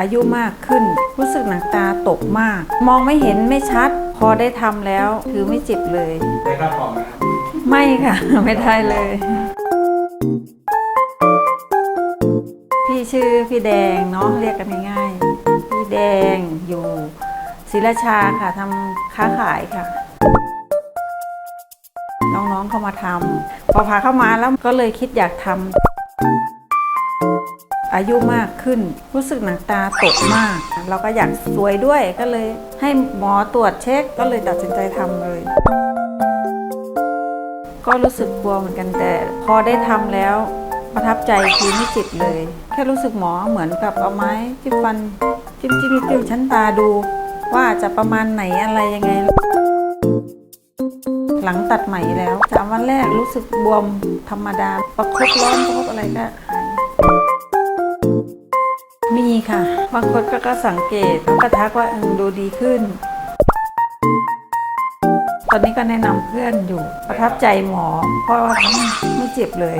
อายุมากขึ้น รู้สึกหนังตาตกมาก มองไม่เห็นไม่ชัด พอได้ทำแล้วคือไม่เจ็บเลย ได้ค่าปลอมไหมครับไม่ค่ะ ไม่ได้เลย พี่ชื่อพี่แดงเนาะเรียกกันง่ายๆพี่แดงอยู่ศรีราชาค่ะทำค้าขายค่ะ น้องๆเข้ามาทำพอพาเข้ามาแล้วก็เลยคิดอยากทำ อายุมากขึ้น รู้สึกหนังตาตกมาก เราก็อยากสวยด้วยก็เลย ให้หมอตรวจเช็คก็เลยตัดสินใจทำเลย ก็รู้สึกกลัวเหมือนกันแต่ พอได้ทำแล้วประทับใจคือไม่เจ็บเลย แค่รู้สึกหมอเหมือนกับเอาไม้จิ้มฟันจิ้มจิ้มจิ้มชั้นตาดู ว่าจะประมาณไหนอะไรยังไง หลังตัดไหมแล้วสามวันแรกรู้สึกบวมธรรมดา ประคบร้อนประคบอะไรก็หาย มีค่ะบางคนก็ก็สังเกตก็ทักว่าดูดีขึ้น ตอนนี้ก็แนะนำเพื่อนอยู่ประทับใจหมอ เพราะว่าไม่เจ็บเลย